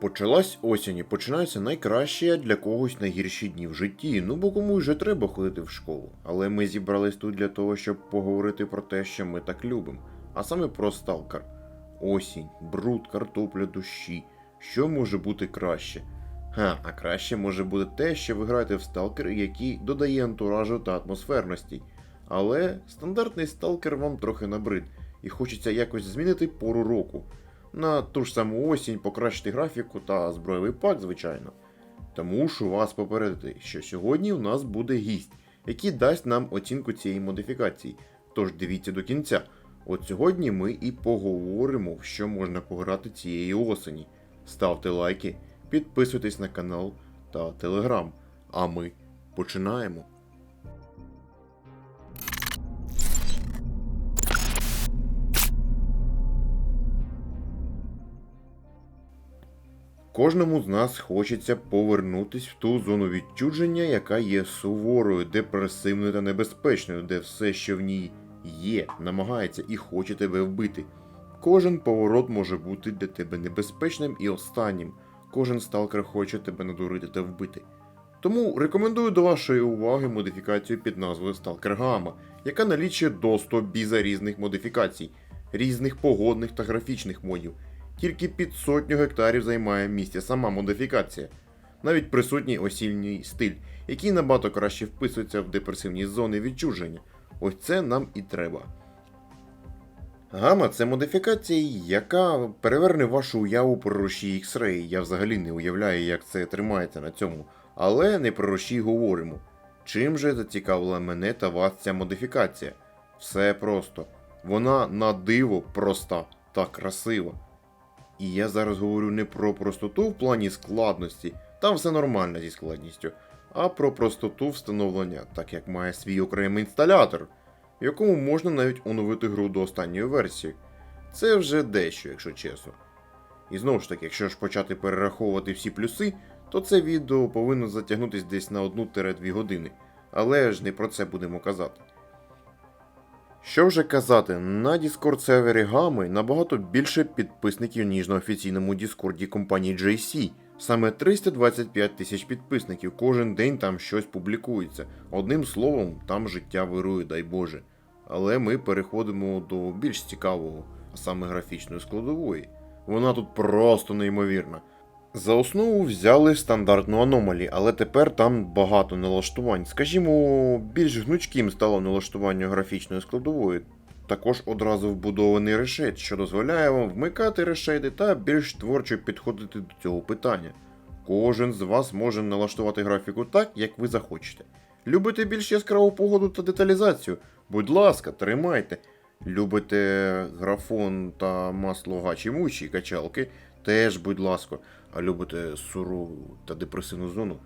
Почалась осінь і починаються найкращі, для когось найгірші дні в житті. Ну бо комусь же треба ходити в школу. Але ми зібрались тут для того, щоб поговорити про те, що ми так любимо, а саме про сталкер. Осінь, бруд, картопля, дощі. Що може бути краще? Ха, а краще може бути те, що ви граєте в сталкер, який додає антуражу та атмосферності. Але стандартний сталкер вам трохи набрид, і хочеться якось змінити пору року. На ту ж саму осінь покращити графіку та збройовий пак, звичайно. Тому мушу вас попередити, що сьогодні у нас буде гість, який дасть нам оцінку цієї модифікації. Тож дивіться до кінця. От сьогодні ми і поговоримо, що можна пограти цієї осені. Ставте лайки, підписуйтесь на канал та телеграм. А ми починаємо. Кожному з нас хочеться повернутись в ту зону відчудження, яка є суворою, депресивною та небезпечною, де все, що в ній є, намагається і хоче тебе вбити. Кожен поворот може бути для тебе небезпечним і останнім. Кожен сталкер хоче тебе надурити та вбити. Тому рекомендую до вашої уваги модифікацію під назвою Stalker Gamma, яка налічує до 100 біза різних модифікацій, різних погодних та графічних модів. Тільки під сотню гектарів займає місце сама модифікація. Навіть присутній осільний стиль, який набагато краще вписується в депресивні зони відчуження. Ось це нам і треба. Гама це модифікація, яка переверне вашу уяву про руші X-Ray. Я взагалі не уявляю, як це тримається на цьому. Але не про руші говоримо. Чим же зацікавила мене та вас ця модифікація? Все просто. Вона на диво проста та красива. І я зараз говорю не про простоту в плані складності, там все нормально зі складністю, а про простоту встановлення, так як має свій окремий інсталятор, в якому можна навіть оновити гру до останньої версії. Це вже дещо, якщо чесно. І знову ж таки, якщо ж почати перераховувати всі плюси, то це відео повинно затягнутися десь на 1-2 години. Але ж не про це будемо казати. Що вже казати, на Discord сервері Гами набагато більше підписників, ніж на офіційному Діскорді компанії JC. Саме 325 тисяч підписників, кожен день там щось публікується. Одним словом, там життя вирує, дай Боже. Але ми переходимо до більш цікавого, а саме графічної складової. Вона тут просто неймовірна. За основу взяли стандартну аномалі, але тепер там багато налаштувань. Скажімо, більш гнучким стало налаштування графічної складової. Також одразу вбудований решет, що дозволяє вам вмикати решети та більш творчо підходити до цього питання. Кожен з вас може налаштувати графіку так, як ви захочете. Любите більш яскраву погоду та деталізацію? Будь ласка, тримайте. Любите графон та масло гачі мучі качалки? Теж, будь ласка. А любите сурову та депресивну зону?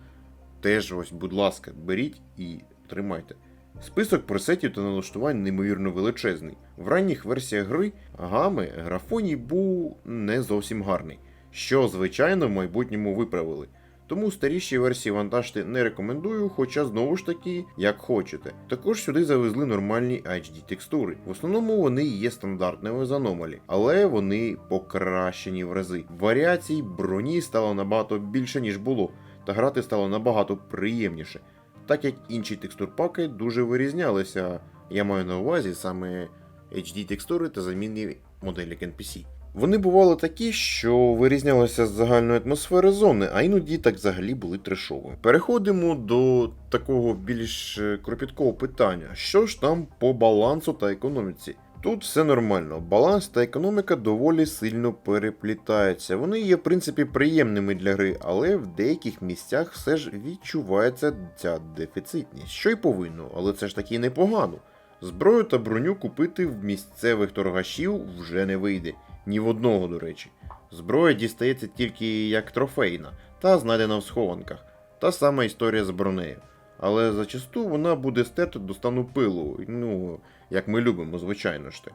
Теж ось, будь ласка, беріть і тримайте. Список пресетів та налаштувань неймовірно величезний. В ранніх версіях гри гами графоній був не зовсім гарний, що, звичайно, в майбутньому виправили. Тому старіші версії вантажити не рекомендую, хоча знову ж таки, як хочете. Також сюди завезли нормальні HD текстури. В основному вони є стандартними з аномалі, але вони покращені в рази. Варіацій броні стало набагато більше, ніж було, та грати стало набагато приємніше, так як інші текстурпаки дуже вирізнялися. Я маю на увазі саме HD текстури та замінні моделі NPC. Вони бували такі, що вирізнялися з загальної атмосфери зони, а іноді так взагалі були трешовими. Переходимо до такого більш е, кропіткого питання: що ж там по балансу та економіці? Тут все нормально. Баланс та економіка доволі сильно переплітаються. Вони є, в принципі, приємними для гри, але в деяких місцях все ж відчувається ця дефіцитність, що й повинно, але це ж таки непогано. Зброю та броню купити в місцевих торгашів вже не вийде. Ні в одного, до речі. Зброя дістається тільки як трофейна та знайдена в схованках. Та сама історія з бронею. Але зачасту вона буде стерти до стану пилу, ну, як ми любимо, звичайно ж те.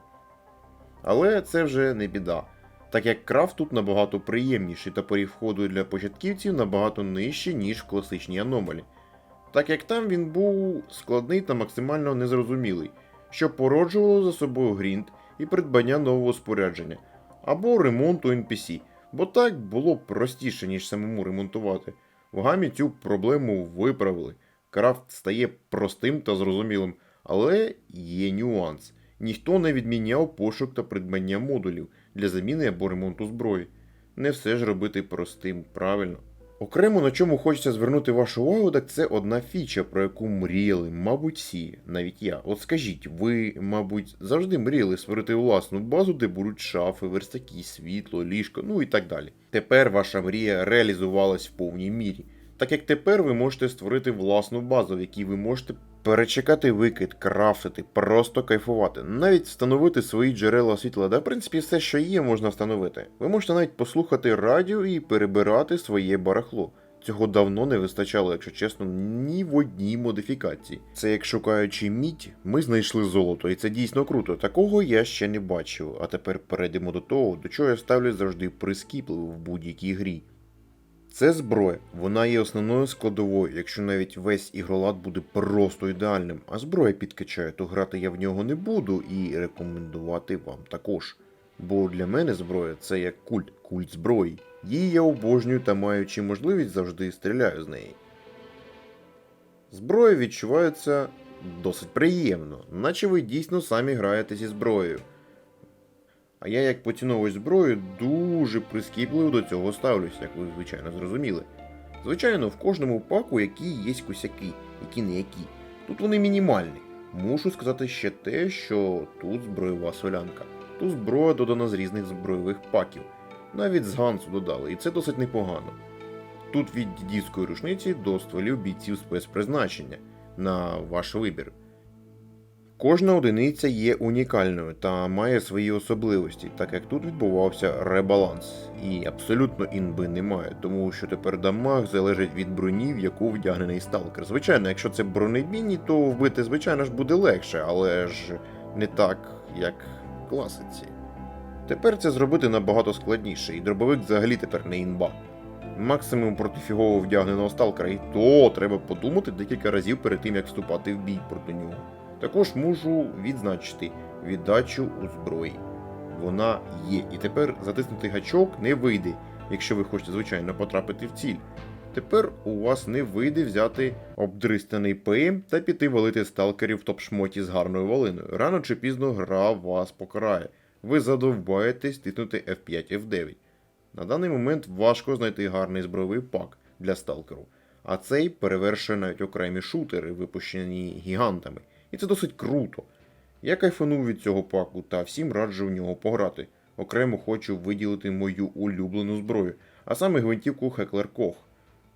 Але це вже не біда. Так як крафт тут набагато приємніший та поріг входу для початківців набагато нижчий, ніж в класичній аномалі. Так як там він був складний та максимально незрозумілий, що породжувало за собою грінт і придбання нового спорядження або ремонту NPC. Бо так було простіше, ніж самому ремонтувати. В гамі цю проблему виправили. Крафт стає простим та зрозумілим, але є нюанс. Ніхто не відміняв пошук та придбання модулів для заміни або ремонту зброї. Не все ж робити простим, правильно. Окремо на чому хочеться звернути вашу увагу, так це одна фіча, про яку мріяли, мабуть, всі, навіть я. От скажіть, ви, мабуть, завжди мріяли створити власну базу, де будуть шафи, верстаки, світло, ліжко, ну і так далі. Тепер ваша мрія реалізувалась в повній мірі. Так як тепер ви можете створити власну базу, в якій ви можете перечекати викид, крафтити, просто кайфувати, навіть встановити свої джерела світла, да в принципі все, що є, можна встановити. Ви можете навіть послухати радіо і перебирати своє барахло. Цього давно не вистачало, якщо чесно, ні в одній модифікації. Це як шукаючи мідь, ми знайшли золото, і це дійсно круто. Такого я ще не бачив. А тепер перейдемо до того, до чого я ставлю завжди прискіпливо в будь-якій грі. Це зброя, вона є основною складовою, якщо навіть весь ігролад буде просто ідеальним, а зброя підкачає, то грати я в нього не буду і рекомендувати вам також. Бо для мене зброя це як культ, культ зброї. Її я обожнюю та маючи можливість завжди стріляю з неї. Зброя відчувається досить приємно, наче ви дійсно самі граєте зі зброєю. А я, як поціновувач зброї, дуже прискіпливо до цього ставлюсь, як ви звичайно зрозуміли. Звичайно, в кожному паку які є косяки, які не які. Тут вони мінімальні. Мушу сказати ще те, що тут зброєва солянка. Тут зброя додана з різних збройових паків. Навіть з Гансу додали, і це досить непогано. Тут від дідівської рушниці до стволів бійців спецпризначення на ваш вибір. Кожна одиниця є унікальною та має свої особливості, так як тут відбувався ребаланс. І абсолютно інби немає, тому що тепер дамаг залежить від броні, в яку вдягнений сталкер. Звичайно, якщо це бронебійні, то вбити, звичайно ж, буде легше, але ж не так, як класиці. Тепер це зробити набагато складніше, і дробовик взагалі тепер не інба. Максимум проти фігово вдягненого сталкера, і то треба подумати декілька разів перед тим, як вступати в бій проти нього. Також можу відзначити віддачу у зброї. Вона є, і тепер затиснути гачок не вийде, якщо ви хочете, звичайно, потрапити в ціль. Тепер у вас не вийде взяти обдристаний ПМ та піти валити сталкерів в топ-шмоті з гарною волиною. Рано чи пізно гра вас покарає. Ви задовбаєтесь тиснути F5 F9. На даний момент важко знайти гарний збройовий пак для сталкеру, а цей перевершує навіть окремі шутери, випущені гігантами. І це досить круто. Я кайфанув від цього паку та всім раджу в нього пограти. Окремо хочу виділити мою улюблену зброю, а саме гвинтівку Heckler Koch,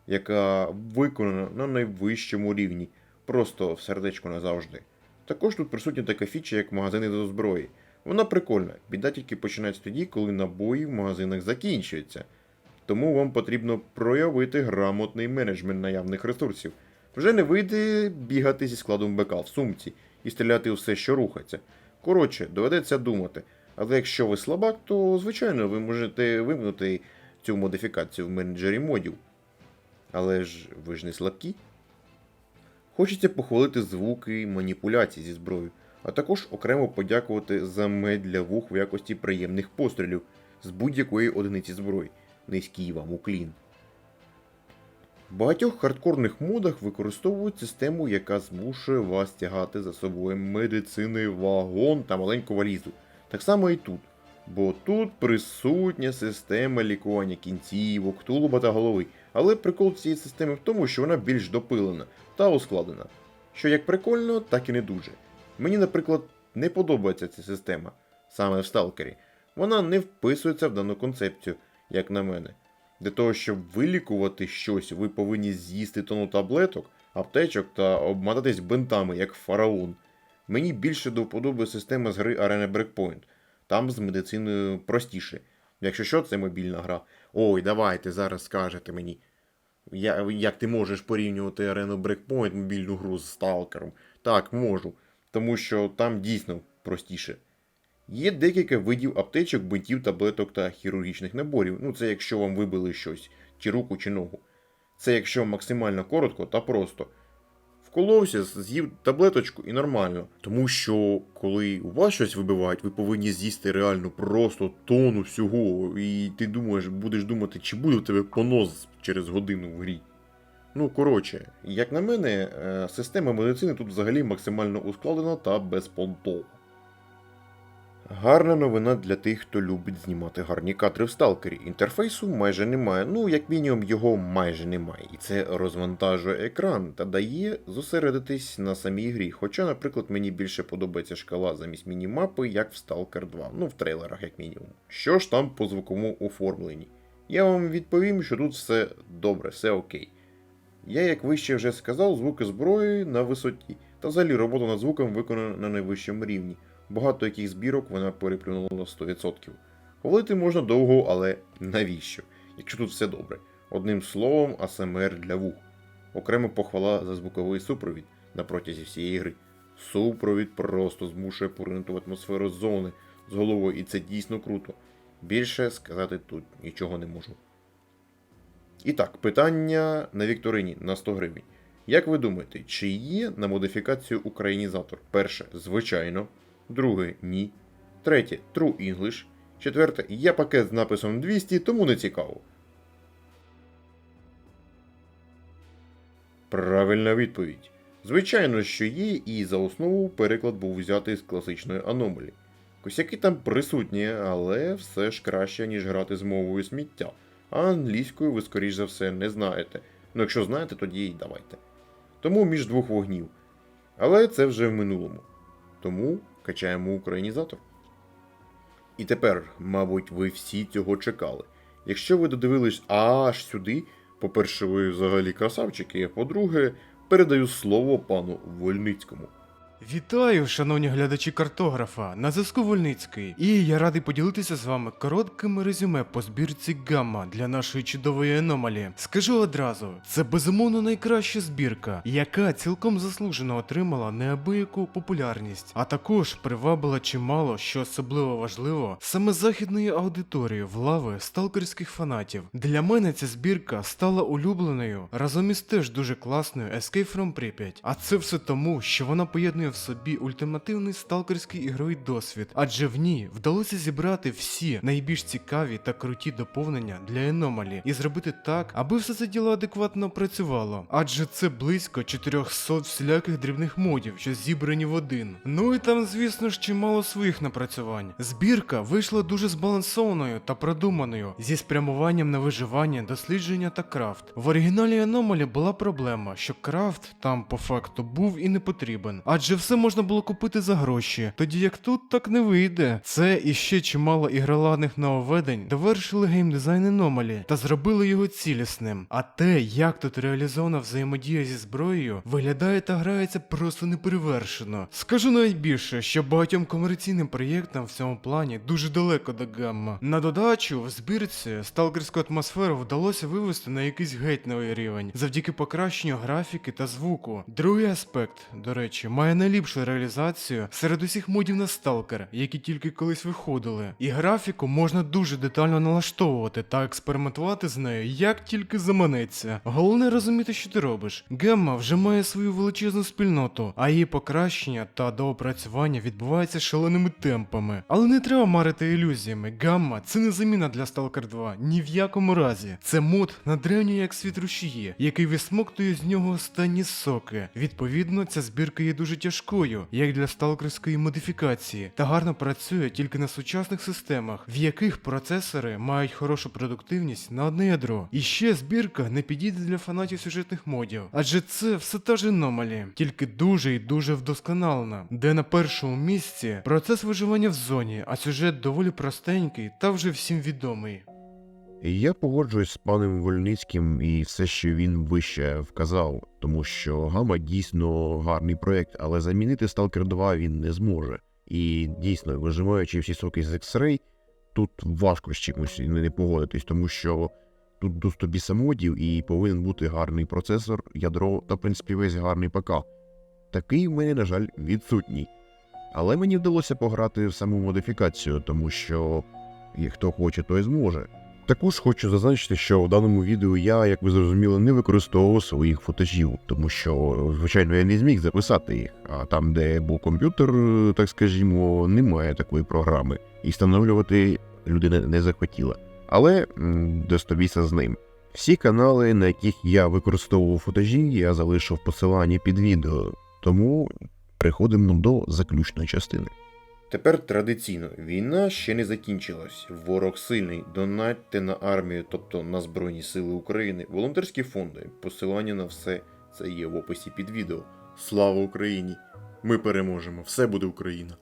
яка виконана на найвищому рівні, просто в сердечко назавжди. Також тут присутня така фіча, як магазини до зброї. Вона прикольна, біда тільки починається тоді, коли набої в магазинах закінчуються. Тому вам потрібно проявити грамотний менеджмент наявних ресурсів. Вже не вийде бігати зі складом БК в сумці і стріляти у все, що рухається. Коротше, доведеться думати. Але якщо ви слабак, то звичайно ви можете вимкнути цю модифікацію в менеджері модів. Але ж ви ж не слабкі. Хочеться похвалити звуки маніпуляцій зі зброєю, а також окремо подякувати за мед для вух в якості приємних пострілів з будь-якої одиниці зброї. Низький вам уклін. В багатьох хардкорних модах використовують систему, яка змушує вас тягати за собою медицинний вагон та маленьку валізу. Так само і тут. Бо тут присутня система лікування кінцівок, тулуба та голови. Але прикол цієї системи в тому, що вона більш допилена та ускладнена. Що як прикольно, так і не дуже. Мені, наприклад, не подобається ця система, саме в сталкері. Вона не вписується в дану концепцію, як на мене. Для того, щоб вилікувати щось, ви повинні з'їсти тону таблеток, аптечок та обмотатись бинтами, як фараон. Мені більше до вподоби система з гри Arena Breakpoint. Там з медициною простіше. Якщо що, це мобільна гра. Ой, давайте зараз скажете мені. Я, як ти можеш порівнювати Arena Breakpoint мобільну гру з сталкером? Так, можу. Тому що там дійсно простіше. Є декілька видів аптечок, бинтів, таблеток та хірургічних наборів. Ну, це якщо вам вибили щось, чи руку, чи ногу. Це якщо максимально коротко та просто. Вколовся, з'їв таблеточку і нормально. Тому що коли у вас щось вибивають, ви повинні з'їсти реально просто тонну всього. І ти думаєш, будеш думати, чи буде в тебе понос через годину в грі. Ну, коротше, як на мене, е, система медицини тут взагалі максимально ускладнена та безпонтова. Гарна новина для тих, хто любить знімати гарні кадри в сталкері. Інтерфейсу майже немає, ну як мінімум його майже немає. І це розвантажує екран та дає зосередитись на самій грі. Хоча, наприклад, мені більше подобається шкала замість мінімапи, як в Stalker 2, ну в трейлерах, як мінімум. Що ж там по звуковому оформленні? Я вам відповім, що тут все добре, все окей. Я, як вище вже сказав, звуки зброї на висоті, та взагалі робота над звуком виконана на найвищому рівні. Багато яких збірок вона переплюнула на 100%. Хвалити можна довго, але навіщо? Якщо тут все добре. Одним словом, АСМР для вух. Окрема похвала за звуковий супровід на протязі всієї гри. Супровід просто змушує поринути в атмосферу зони з головою, і це дійсно круто. Більше сказати тут нічого не можу. І так, питання на Вікторині на 100 гривень. Як ви думаєте, чи є на модифікацію українізатор? Перше, звичайно. Друге, ні. Третє True English. Четверте, є пакет з написом 200, тому не цікаво. Правильна відповідь. Звичайно, що є, і за основу переклад був взятий з класичної аномалі. Косяки там присутні, але все ж краще, ніж грати з мовою сміття. А англійською ви, скоріш за все, не знаєте. Ну, якщо знаєте, тоді й давайте. Тому між двох вогнів. Але це вже в минулому. Тому качаємо українізатор. І тепер, мабуть, ви всі цього чекали. Якщо ви додивились аж сюди, по-перше, ви взагалі красавчики, а по-друге, передаю слово пану Вольницькому. Вітаю, шановні глядачі картографа, на зв'язку Вольницький. І я радий поділитися з вами коротким резюме по збірці Гамма для нашої чудової аномалі. Скажу одразу, це безумовно найкраща збірка, яка цілком заслужено отримала неабияку популярність, а також привабила чимало, що особливо важливо, саме західної аудиторії в лави сталкерських фанатів. Для мене ця збірка стала улюбленою разом із теж дуже класною Escape from Pripyat. А це все тому, що вона поєднує в собі ультимативний сталкерський ігровий досвід, адже в ній вдалося зібрати всі найбільш цікаві та круті доповнення для Еномалі і зробити так, аби все це діло адекватно працювало. Адже це близько 400 всіляких дрібних модів, що зібрані в один. Ну і там, звісно ж, чимало своїх напрацювань. Збірка вийшла дуже збалансованою та продуманою, зі спрямуванням на виживання, дослідження та крафт. В оригіналі Аномалі була проблема, що крафт там по факту був і не потрібен, адже все можна було купити за гроші, тоді як тут так не вийде. Це і ще чимало ігроладних нововведень довершили геймдизайн Аномалі та зробили його цілісним. А те, як тут реалізована взаємодія зі зброєю, виглядає та грається просто неперевершено. Скажу навіть більше, що багатьом комерційним проєктам в цьому плані дуже далеко до гамма. На додачу, в збірці сталкерську атмосферу вдалося вивести на якийсь геть новий рівень завдяки покращенню графіки та звуку. Другий аспект, до речі, має найліпшу реалізацію серед усіх модів на сталкер, які тільки колись виходили. І графіку можна дуже детально налаштовувати та експериментувати з нею як тільки заманеться. Головне розуміти, що ти робиш. Гемма вже має свою величезну спільноту, а її покращення та доопрацювання відбувається шаленими темпами. Але не треба марити ілюзіями. Гамма це не заміна для Stalker 2, ні в якому разі. Це мод на древній як світ рушії, який висмоктує з нього останні соки. Відповідно, ця збірка є дуже тяжкою, як для сталкерської модифікації, та гарно працює тільки на сучасних системах, в яких процесори мають хорошу продуктивність на одне ядро. І ще збірка не підійде для фанатів сюжетних модів, адже це все та ж аномалі, тільки дуже і дуже вдосконалена, де на першому місці процес виживання в зоні, а сюжет доволі простенький та вже всім відомий. Я погоджуюсь з паном Вольницьким і все, що він вище вказав, тому що Гама дійсно гарний проект, але замінити Stalker 2 він не зможе. І дійсно, вижимаючи всі соки з X-Ray, тут важко з чимось не погодитись, тому що тут до 100 бісамодів і повинен бути гарний процесор, ядро та, в принципі, весь гарний ПК. Такий в мене, на жаль, відсутній. Але мені вдалося пограти в саму модифікацію, тому що і хто хоче, той зможе. Також хочу зазначити, що в даному відео я, як ви зрозуміли, не використовував своїх футажів, тому що, звичайно, я не зміг записати їх. А там, де був комп'ютер, так скажімо, немає такої програми, і встановлювати людина не захотіла. Але достовіся з ним. Всі канали, на яких я використовував футажі, я залишив в посиланні під відео. Тому переходимо до заключної частини. Тепер традиційно, війна ще не закінчилась. Ворог сильний. Донатьте на армію, тобто на Збройні Сили України, волонтерські фонди. Посилання на все це є в описі під відео. Слава Україні! Ми переможемо! Все буде Україна!